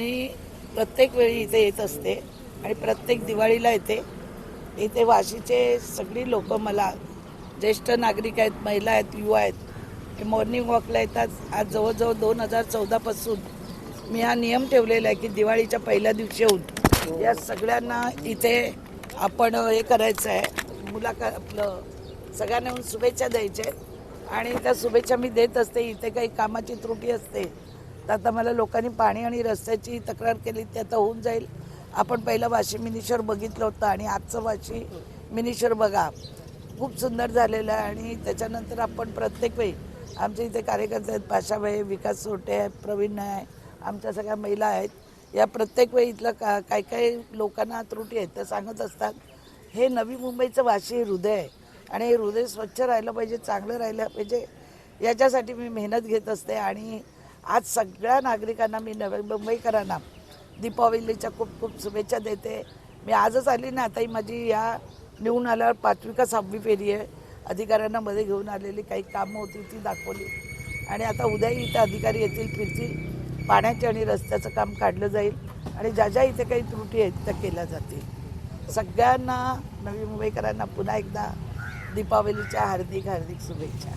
मी प्रत्येक वेळी इथे येत असते आणि प्रत्येक दिवाळीला येते. इथे वाशीचे सगळी लोक मला ज्येष्ठ नागरिक आहेत महिला आहेत युवा आहेत हे मॉर्निंग वॉकला येतात. आज जवळजवळ दोन हजार चौदापासून मी हा नियम ठेवलेला आहे की दिवाळीच्या पहिल्या दिवशी येऊन या सगळ्यांना इथे आपण हे करायचं आहे. मुलाखत आपलं सगळ्यांना येऊन शुभेच्छा द्यायच्या आहेत. आणि त्या शुभेच्छा मी देत असते. इथे काही कामाची त्रुटी असते तर आता मला लोकांनी पाणी आणि रस्त्याची तक्रार केली ते आता होऊन जाईल. आपण पहिलं वाशी मिनिशर बघितलं होतं आणि आजचं वाशी मिनिशर बघा. खूप सुंदर झालेलं आहे आणि त्याच्यानंतर आपण प्रत्येक वेळी आमच्या इथे कार्यकर्ते आहेत पाशाबाई विकास सोटे आहेत प्रवीण आहे आमच्या सगळ्या महिला आहेत. या प्रत्येक वेळी इथलं का काही काही लोकांना त्रुटी आहेत त्या सांगत असतात. हे नवी मुंबईचं वाशी हृदय आहे आणि हे हृदय स्वच्छ राहिलं पाहिजे चांगलं राहिलं पाहिजे. याच्यासाठी मी मेहनत घेत असते आणि आज सगळ्या नागरिकांना मी नवे मुंबईकरांना दीपावलीच्या खूप खूप शुभेच्छा देते. मी आजच आली ना आता ही माझी या निवडून आल्यावर पाचवी का सहावी फेरी आहे. अधिकाऱ्यांना मध्ये घेऊन आलेली काही कामं होती ती दाखवली. आणि आता उद्याही इथे अधिकारी येतील फिरतील पाण्याचे आणि रस्त्याचं काम काढलं जाईल. आणि ज्या ज्या इथे काही त्रुटी आहेत त्या केल्या जातील. सगळ्यांना नवी मुंबईकरांना पुन्हा एकदा दीपावलीच्या हार्दिक हार्दिक शुभेच्छा.